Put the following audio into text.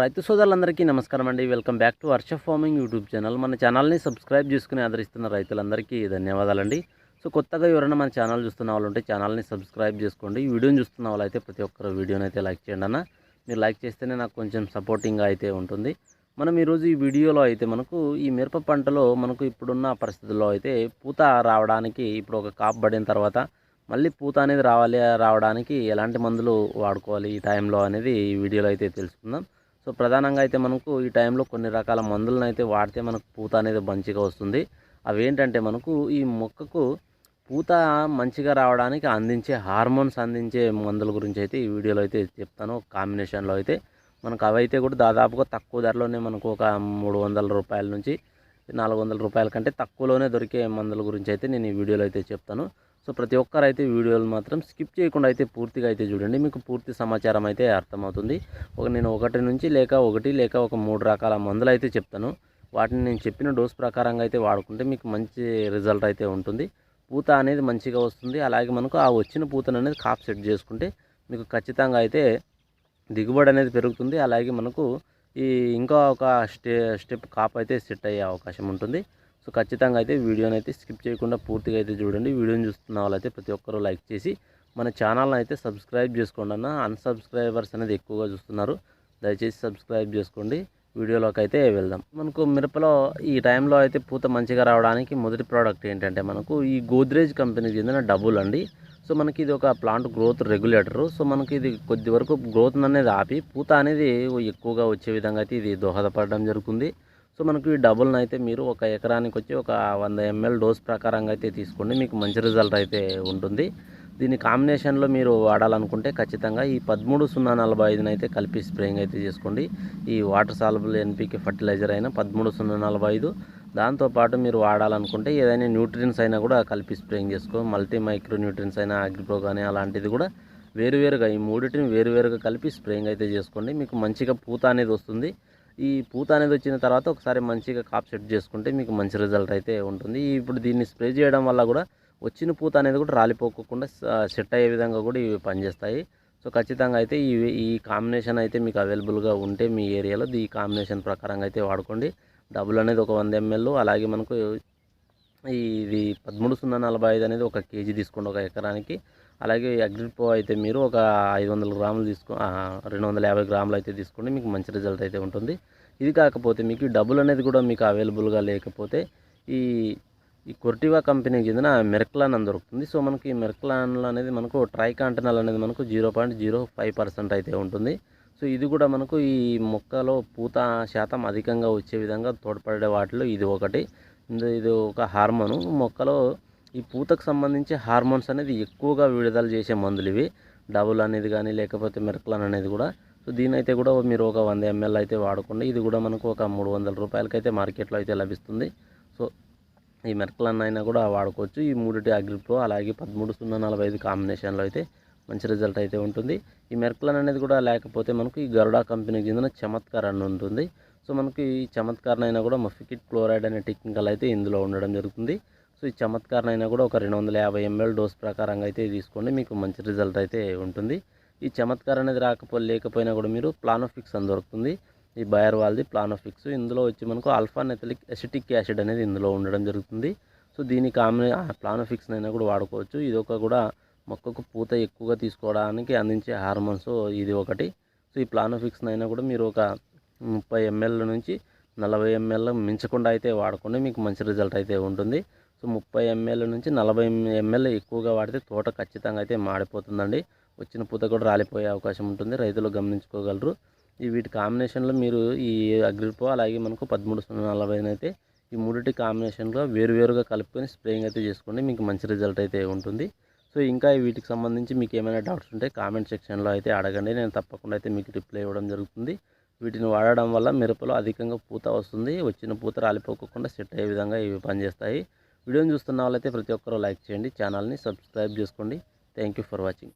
రైతు సోదరులందరికీ నమస్కారం అండి. Welcome back to Varsha farming YouTube channel. మన ఛానల్ని సబ్స్క్రైబ్ చేసుకుని ఆదరిస్తున్న రైతులందరికీ ధన్యవాదాలండి. సో కొత్తగా ఎవరైనా మన ఛానల్ చూస్తున్న వాళ్ళు ఉంటే ఛానల్ని సబ్స్క్రైబ్ చేసుకోండి. ఈ వీడియోని చూస్తున్న వాళ్ళు అయితే ప్రతి ఒక్కరు వీడియోని అయితే లైక్ చేయండి అన్న. మీరు లైక్ చేస్తేనే నాకు కొంచెం సపోర్టింగ్గా అయితే ఉంటుంది. మనం ఈరోజు ఈ వీడియోలో అయితే మనకు ఈ మిరప పంటలో మనకు ఇప్పుడున్న పరిస్థితుల్లో అయితే పూత రావడానికి ఇప్పుడు ఒక కాపు పడిన తర్వాత మళ్ళీ పూత అనేది రావాలి రావడానికి ఎలాంటి మందులు వాడుకోవాలి ఈ టైంలో అనేది ఈ వీడియోలో అయితే తెలుసుకుందాం. సో ప్రధానంగా అయితే మనకు ఈ టైంలో కొన్ని రకాల మందులను అయితే వాడితే మనకు పూత అనేది మంచిగా వస్తుంది. అవి ఏంటంటే మనకు ఈ మొక్కకు పూత మంచిగా రావడానికి అందించే హార్మోన్స్ అందించే మందుల గురించి అయితే ఈ వీడియోలో అయితే చెప్తాను. కాంబినేషన్లో అయితే మనకు అవైతే కూడా దాదాపుగా తక్కువ ధరలోనే మనకు ఒక మూడు వందల రూపాయల నుంచి నాలుగు వందల రూపాయల కంటే తక్కువలోనే దొరికే మందుల గురించి అయితే నేను ఈ వీడియోలో అయితే చెప్తాను. సో ప్రతి ఒక్కరు అయితే వీడియోలు మాత్రం స్కిప్ చేయకుండా అయితే పూర్తిగా అయితే చూడండి. మీకు పూర్తి సమాచారం అయితే అర్థమవుతుంది. ఒక నేను ఒకటి నుంచి లేక ఒకటి లేక ఒక మూడు రకాల మందులు అయితే చెప్తాను. వాటిని నేను చెప్పిన డోస్ ప్రకారంగా అయితే వాడుకుంటే మీకు మంచి రిజల్ట్ అయితే ఉంటుంది. పూత అనేది మంచిగా వస్తుంది. అలాగే మనకు ఆ వచ్చిన పూతను అనేది కాప్ సెట్ చేసుకుంటే మీకు ఖచ్చితంగా అయితే దిగుబడి అనేది పెరుగుతుంది. అలాగే మనకు ఈ ఇంకా ఒక స్టే స్టెప్ కాప్ అయితే సెట్ అయ్యే అవకాశం ఉంటుంది. సో ఖచ్చితంగా అయితే వీడియోని అయితే స్కిప్ చేయకుండా పూర్తిగా అయితే చూడండి. వీడియోని చూస్తున్న వాళ్ళైతే ప్రతి ఒక్కరూ లైక్ చేసి మన ఛానల్ని అయితే సబ్స్క్రైబ్ చేసుకోండి అన్న. అన్సబ్స్క్రైబర్స్ అనేది ఎక్కువగా చూస్తున్నారు. దయచేసి సబ్స్క్రైబ్ చేసుకోండి. వీడియోలోకి అయితే వెళ్దాం. మనకు మిరపలో ఈ టైంలో అయితే పూత మంచిగా రావడానికి మొదటి ప్రోడక్ట్ ఏంటంటే మనకు ఈ గోద్రేజ్ కంపెనీకి చెందిన డబుల్ అండి. సో మనకి ఇది ఒక ప్లాంట్ గ్రోత్ రెగ్యులేటర్ సో మనకి ఇది కొద్ది వరకు గ్రోత్ అనేది ఆపి పూత అనేది ఎక్కువగా వచ్చే విధంగా అయితే ఇది దోహదపడడం జరుగుతుంది. సో మనకు ఈ డబుల్ని అయితే మీరు ఒక ఎకరానికి వచ్చి ఒక వంద ఎంఎల్ డోస్ ప్రకారంగా అయితే తీసుకోండి. మీకు మంచి రిజల్ట్ అయితే ఉంటుంది. దీని కాంబినేషన్లో మీరు వాడాలనుకుంటే ఖచ్చితంగా ఈ పదమూడు సున్నా నలభై ఐదుని అయితే కలిపి స్ప్రేయింగ్ అయితే చేసుకోండి. ఈ వాటర్ సాల్బుల్ ఎన్పికే ఫర్టిలైజర్ అయినా పదమూడు సున్నా నలభై ఐదు. దాంతోపాటు మీరు వాడాలనుకుంటే ఏదైనా న్యూట్రియన్స్ అయినా కూడా కలిపి స్ప్రేయింగ్ చేసుకో. మల్టీ మైక్రో న్యూట్రియన్స్ అయినా అగ్రిప్రో కానీ అలాంటిది కూడా వేరువేరుగా ఈ మూడింటిని వేరువేరుగా కలిపి స్ప్రేయింగ్ అయితే చేసుకోండి. మీకు మంచిగా పూత అనేది వస్తుంది. ఈ పూత అనేది వచ్చిన తర్వాత ఒకసారి మంచిగా కాప్ సెట్ చేసుకుంటే మీకు మంచి రిజల్ట్ అయితే ఉంటుంది. ఇప్పుడు దీన్ని స్ప్రే చేయడం వల్ల కూడా వచ్చిన పూత అనేది కూడా రాలిపోకుండా సెట్ అయ్యే విధంగా కూడా ఇవి పనిచేస్తాయి. సో ఖచ్చితంగా అయితే ఈ ఈ కాంబినేషన్ అయితే మీకు అవైలబుల్గా ఉంటే మీ ఏరియాలో ఈ కాంబినేషన్ ప్రకారంగా అయితే వాడుకోండి. డబ్బులు అనేది ఒక వంద ఎంఎల్ అలాగే మనకు ఇది పదమూడు సున్నా నలభై ఐదు అనేది ఒక కేజీ తీసుకోండి ఒక ఎకరానికి. అలాగే అగ్రిపో అయితే మీరు ఒక ఐదు వందల గ్రాములు తీసుకో రెండు వందల యాభై గ్రాములు అయితే తీసుకోండి మీకు మంచి రిజల్ట్ అయితే ఉంటుంది. ఇది కాకపోతే మీకు డబ్బులు అనేది కూడా మీకు అవైలబుల్గా లేకపోతే ఈ ఈ కొర్టివా కంపెనీకి చెందిన మెర్క్లాన్ అని దొరుకుతుంది. సో మనకి మెర్క్లాన్ అనేది మనకు ట్రైకాంటనల్ అనేది మనకు zero point zero five percent అయితే ఉంటుంది. సో ఇది కూడా మనకు ఈ మొక్కలో పూత శాతం అధికంగా వచ్చే విధంగా తోడ్పడే వాటిలో ఇది ఒకటి. ఇది ఒక హార్మోను. మొక్కలో ఈ పూతకు సంబంధించి హార్మోన్స్ అనేది ఎక్కువగా విడుదల చేసే మందులు ఇవి. డబుల్ అనేది కానీ లేకపోతే మిరకలన్ అనేది కూడా. సో దీని అయితే కూడా మీరు ఒక వంద ఎంఎల్ అయితే వాడుకోండి ఇది కూడా మనకు ఒక మూడు వందల రూపాయలకైతే మార్కెట్లో అయితే లభిస్తుంది. సో ఈ మెరక్లాన్ అయినా కూడా వాడుకోవచ్చు. ఈ మూడిటి అగ్రిప్రో అలాగే పదమూడు సున్నా నలభై ఐదు కాంబినేషన్లో అయితే మంచి రిజల్ట్ అయితే ఉంటుంది. ఈ మెర్క్లన్ అనేది కూడా లేకపోతే మనకు ఈ గరుడా కంపెనీకి చెందిన చమత్కార్ అని ఉంటుంది. సో మనకి ఈ చమత్కారనైనా అయినా కూడా మఫికిట్ క్లోరైడ్ అనే టెక్నికల్ అయితే ఇందులో ఉండడం జరుగుతుంది. సో ఈ చమత్కారం అయినా కూడా ఒక రెండు వందల యాభై ఎంఎల్ డోస్ ప్రకారంగా అయితే తీసుకోండి. మీకు మంచి రిజల్ట్ అయితే ఉంటుంది. ఈ చమత్కారం అనేది రాకపో లేకపోయినా కూడా మీరు ప్లానోఫిక్స్ అని దొరుకుతుంది. ఈ బయర్ వాళ్ళది ప్లానోఫిక్స్ ఇందులో వచ్చి మనకు ఆల్ఫా నెథలిక్ ఎసిటిక్ యాసిడ్ అనేది ఇందులో ఉండడం జరుగుతుంది. సో దీని కాంబినే ప్లానోఫిక్స్ అయినా కూడా వాడుకోవచ్చు. ఇది ఒక కూడా మొక్కకు పూత ఎక్కువగా తీసుకోవడానికి అందించే హార్మోన్స్ ఇది ఒకటి. సో ఈ ప్లానోఫిక్స్ అయినా కూడా మీరు ఒక ముప్పై ఎంఎల్ నుంచి నలభై ఎంఎల్ మించకుండా అయితే వాడుకోండి. మీకు మంచి రిజల్ట్ అయితే ఉంటుంది. సో ముప్పై ఎంఎల్ నుంచి నలభై ఎంఎల్ ఎక్కువగా వాడితే తోట ఖచ్చితంగా అయితే మాడిపోతుందండి. వచ్చిన పూత కూడా రాలిపోయే అవకాశం ఉంటుంది. రైతులు గమనించుకోగలరు. ఈ వీటి కాంబినేషన్లో మీరు ఈ అగ్రిపో అలాగే మనకు పదమూడు సున్నా నలభై అయితే ఈ మూడింటి కాంబినేషన్లో వేరువేరుగా కలుపుకొని స్ప్రేయింగ్ అయితే చేసుకోండి. మీకు మంచి రిజల్ట్ అయితే ఉంటుంది. సో ఇంకా వీటికి సంబంధించి మీకు ఏమైనా డౌట్స్ ఉంటే కామెంట్ సెక్షన్లో అయితే అడగండి. నేను తప్పకుండా అయితే మీకు రిప్లై ఇవ్వడం జరుగుతుంది. వీటిని వాడడం వల్ల మిరపలో అధికంగా పూత వస్తుంది. వచ్చిన పూత రాలిపోకుండా సెట్ అయ్యే విధంగా ఇవి పనిచేస్తాయి. వీడియోని చూస్తున్న వాళ్ళైతే ప్రతి ఒక్కరూ లైక్ చేయండి. ఛానల్ని సబ్స్క్రైబ్ చేసుకోండి. Thank for watching.